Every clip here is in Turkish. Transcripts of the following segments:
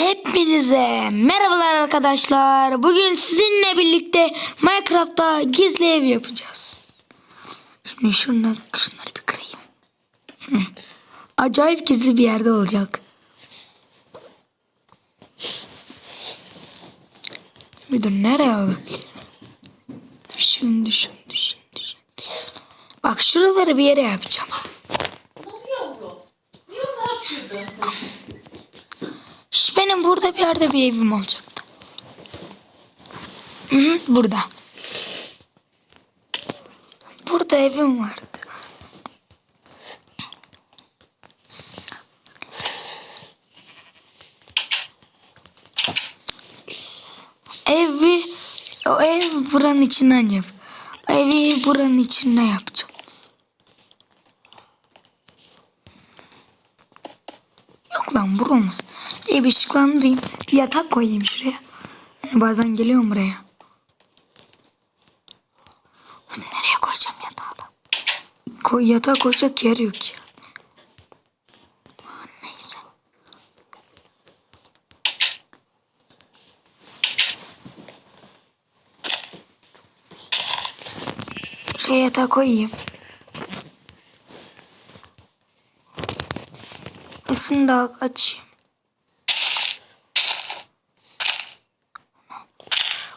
Hepinize merhabalar arkadaşlar. Bugün sizinle birlikte Minecraft'ta gizli ev yapacağız. Şimdi şunları, şunları bir kırayım. Acayip gizli bir yerde olacak. Dur nereye olabilir? Düşün düşün düşün düşün. Bak şuraları bir yere yapacağım. Şş, benim burada bir yerde bir evim olacaktı. Hı hı, burada. Burada evim vardı. Evi, o ev buranın içinden yap. Evi buranın içinde yapacağım. Bura olmaz. İyi bir ışıklandırayım. Bir yatak koyayım şuraya. Yani bazen geliyorum buraya. Oğlum nereye koyacağım yatağı da? Koy, yatağa koyacak yer yok ya. Neyse. Şuraya yatağı koyayım. Isını da açayım.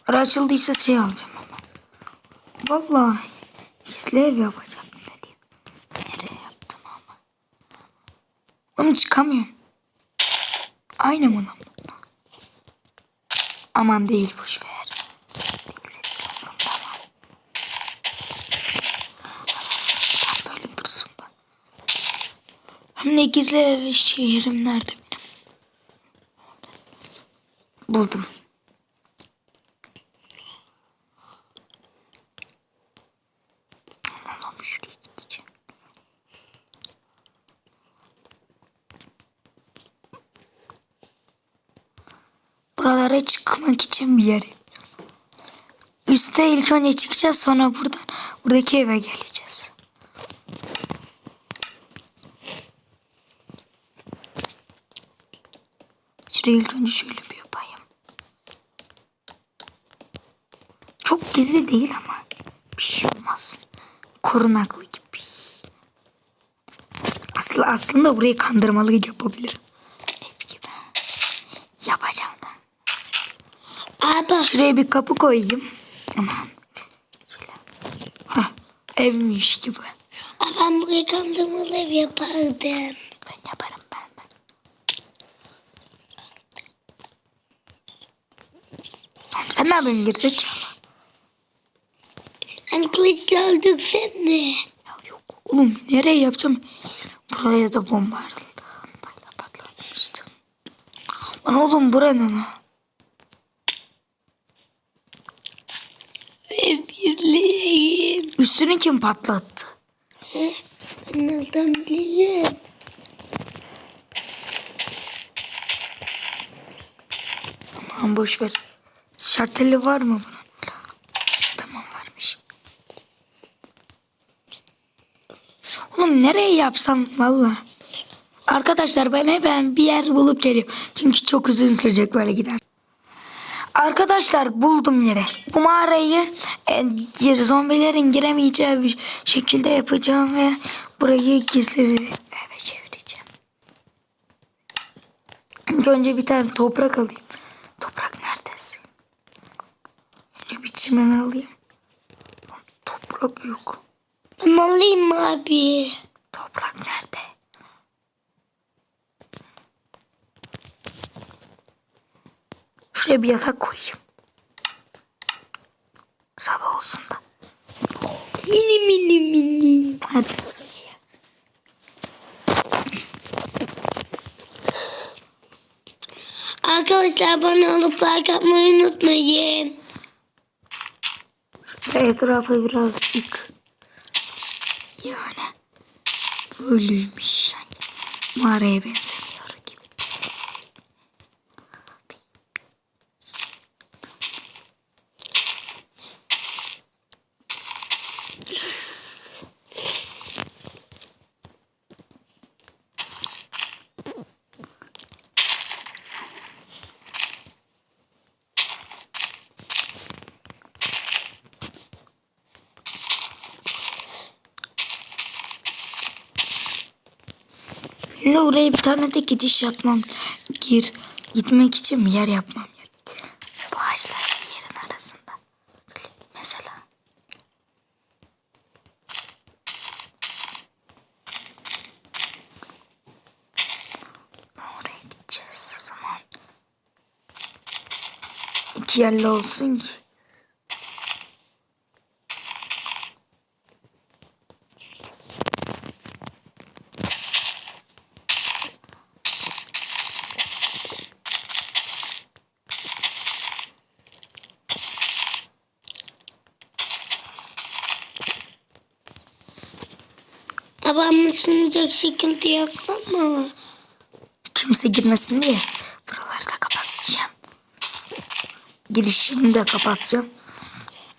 Ara açıldıysa şey alacağım ama. Vallahi gizli ev yapacağım dedim. Nereye yaptım ama. Oğlum çıkamıyorum. Aynı mı? Aman değil boş ver. Tamam. Böyle dursun bak. De gizli ev şehrim nerede benim? Buldum. Buralara çıkmak için bir yer. Üste ilk önce çıkacağız sonra buradan buradaki eve geleceğiz. Şurayı ilk önce şöyle bir yapayım. Çok gizli değil ama bir şey olmaz. Korunaklı gibi. Aslında, aslında burayı kandırmalı yapabilirim. Ev gibi. Yapacağım da. Abi. Şuraya bir kapı koyayım. Aman. Şöyle. Hah, evmiş gibi. Ben buraya kandırmalı ev yapardım. Ben yaparım ben de. Oğlum Sen ne yapıyorsun gerizekalı? Ben kılıçla öldürsene. Ya yok oğlum nereye yapacağım? Buraya da bomba atıldı. Böyle patlatmıştım. Lan oğlum bura ne lan? Ev birliğim. Üstünü kim patlattı? Ben nereden bileyim? Aman boş ver. Şarteli var mı bunun? Tamam varmış. Oğlum nereye yapsam valla. Arkadaşlar ben hemen bir yer bulup geliyorum. Çünkü çok uzun sürecek böyle gider. Arkadaşlar buldum yeri. Bu mağarayı e, zombilerin giremeyeceği bir şekilde yapacağım ve burayı gizli bir eve çevireceğim. Önce bir tane toprak alayım. Toprak neredesin? Önce bir çimen alayım. Toprak yok. Ben alayım abi? Toprak nerede? Şuraya bir yatak koyayım. Sabah olsun da. Mini mini mini. Hadi sus ya. Arkadaşlar bana alıp like atmayı unutmayın. Etrafa birazcık. Yani böyleymiş yani. Mağaraya benzemiyor Şimdi oraya bir tane de gidiş yapmam. Gir. Gitmek için bir yer yapmam. Bu ağaçların yerin arasında. Mesela. Oraya gideceğiz o zaman. İki yerli olsun ki. Babam ısınacak sıkıntı yapsam mı? kimse girmesin diye buraları da kapatacağım. Girişini de kapatacağım.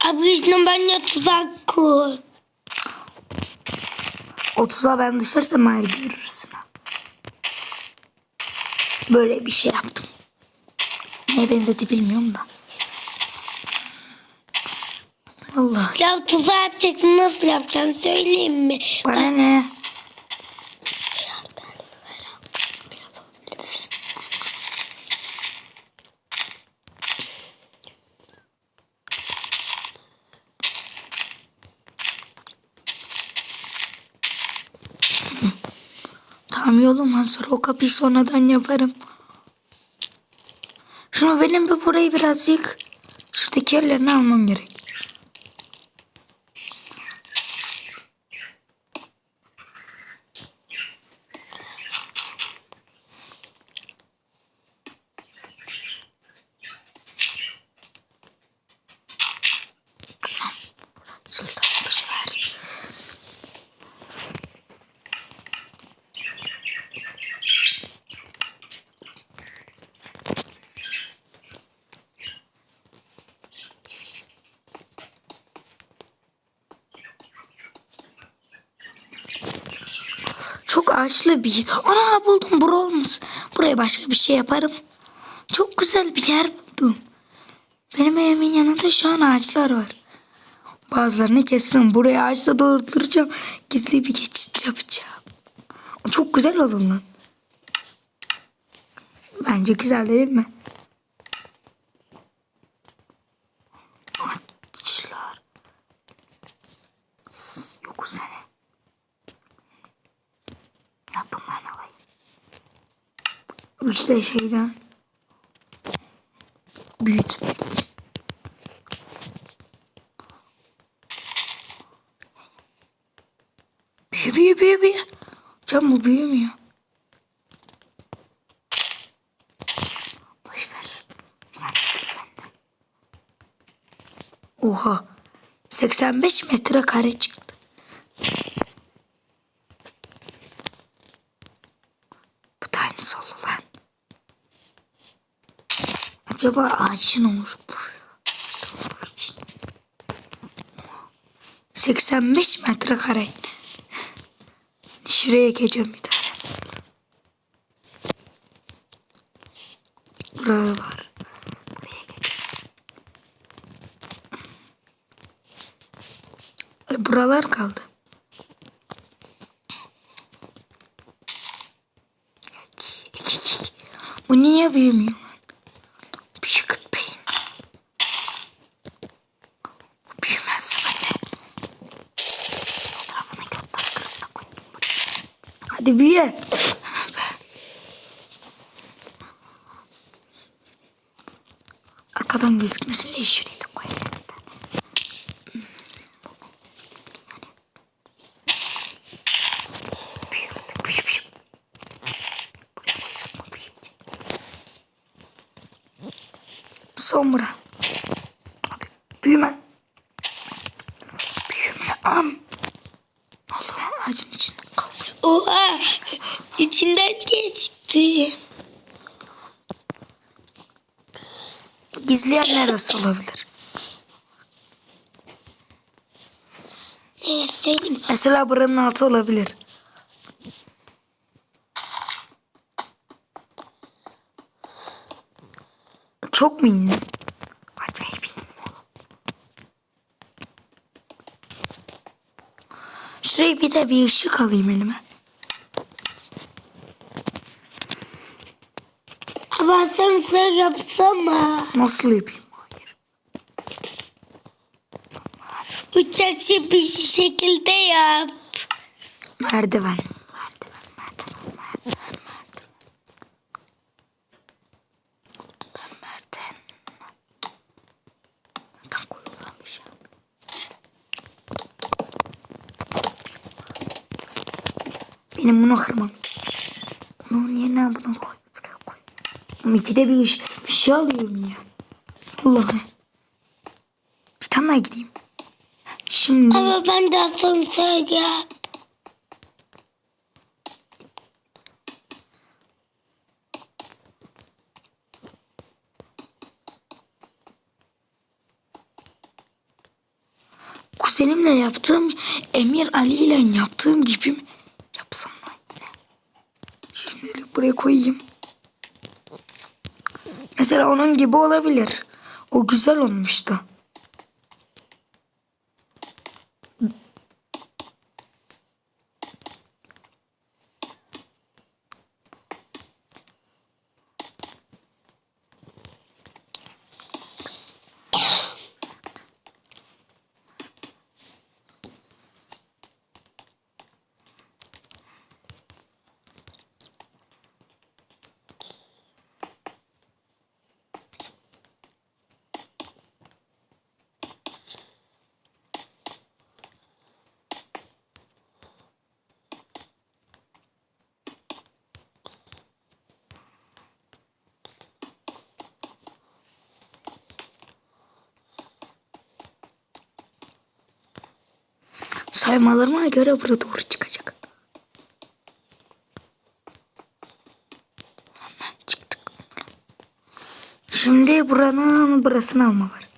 Abi yüzüne bence tuzak kur. 30'a ben düşersem hayır görürsün. Böyle bir şey yaptım. Neye benzedi bilmiyorum da. Vallahi Ya tuzak yapacaksın nasıl yapacaksın söyleyeyim mi? bana ne? Tamam yolum hazır. O kapıyı sonradan yaparım. Şunu benim bir burayı birazcık şuradaki yerlerini almam gerek. Ağaçlı bir Ana buldum bura olmaz. Buraya başka bir şey yaparım. Çok güzel bir yer buldum. Benim evimin yanında şu an ağaçlar var. Bazılarını kestim. Buraya ağaçla dolduracağım. Gizli bir geçit yapacağım. Çok güzel olur lan. Bence güzel değil mi? Ağaçlar. Yok sene. Ya bunlar ne var? İşte şeyden büyütmek. Büyü büyü büyü büyü. Can bu büyümüyor. Boş ver. Ben de- Oha. 85 metre kare çıktı. Bu tanesi oldu lan. Acaba ağacın orada. 85 metrekare. Şuraya geçeceğim bir tane. Buraya var. Buraya geçeceğim. E, buralar kaldı. Bu niye büyümüyor lan? Büyük beyin. Bu büyümezse ben de Fotoğrafını götten kırıp da koyayım. Hadi büyü. Arkadan gözükmesin diye şuraya da koyayım. Abi, büyüme. Büyüme am. Allah ağacın içinde kal. Oha içinden geçti. Gizleyen neresi olabilir? Ne söyleyeyim? Mesela buranın altı olabilir. Çok mu iyi? İyi. Şuraya bir de bir ışık alayım elime. Baba asansör yapsana. Nasıl yapayım? Hayır. Uçak şey bir şekilde yap. Merdiven. Merdiven, merdiven, merdiven, merdiven. Merdiven. Neden koyulanmış ya? Benim bunu kırmam. Bunun yerine bunu koy. İkide bir, iş, bir şey alıyorum ya. Allah'ım. Bir tane daha gideyim. Şimdi Ama ben de asansör yap. kuzenimle yaptığım Emir Ali ile yaptığım gibi yapsam lan yine? Şimdilik buraya koyayım. Mesela onun gibi olabilir. O güzel olmuştu. Saymalarıma göre burada doğru çıkacak. Çıktık. Şimdi buranın burasını alma var.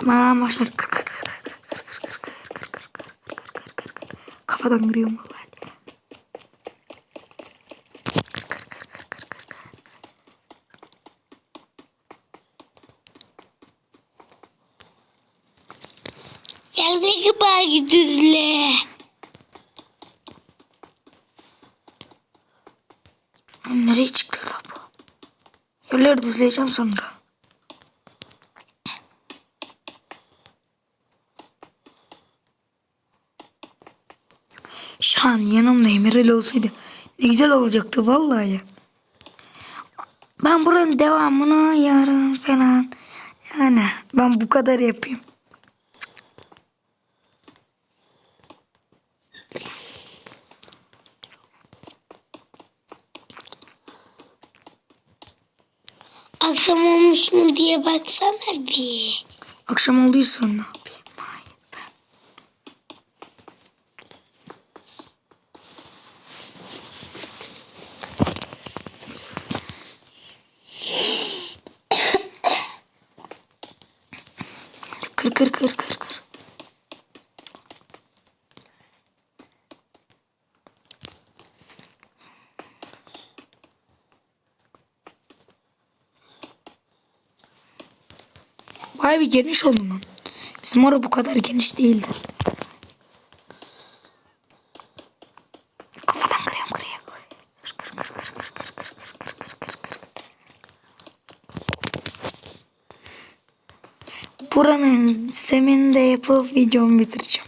Tamam başlar. Kır kır kır Yerleri düzleyeceğim sonra. Şu an yanımda Emirel olsaydı ne güzel olacaktı vallahi. Ben buranın devamını yarın falan yani ben bu kadar yapayım. Akşam olmuş mu diye baksana bir. Akşam olduysa ne Vay bir geniş oldu lan. Bizim orada bu kadar geniş değildi. Kafadan kırıyorum kırıyorum. Kır kır kır kır kır kır kır kır kır kır kır kır. Buranın zemininde yapıp videomu bitireceğim.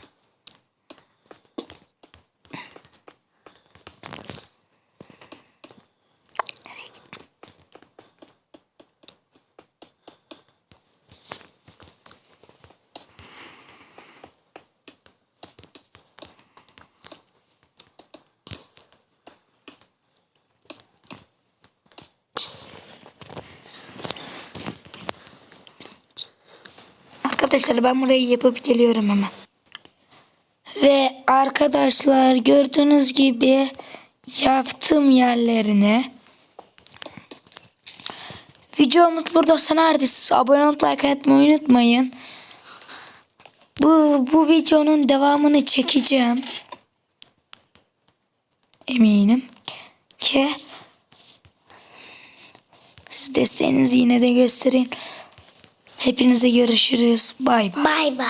Arkadaşlar ben burayı yapıp geliyorum hemen. Ve arkadaşlar gördüğünüz gibi yaptığım yerlerine videomuz burada sona erdi. Abone olup like atmayı unutmayın. Bu, bu videonun devamını çekeceğim. Eminim ki siz desteğinizi yine de gösterin. Hepinize görüşürüz. Bay bay. Bay bay.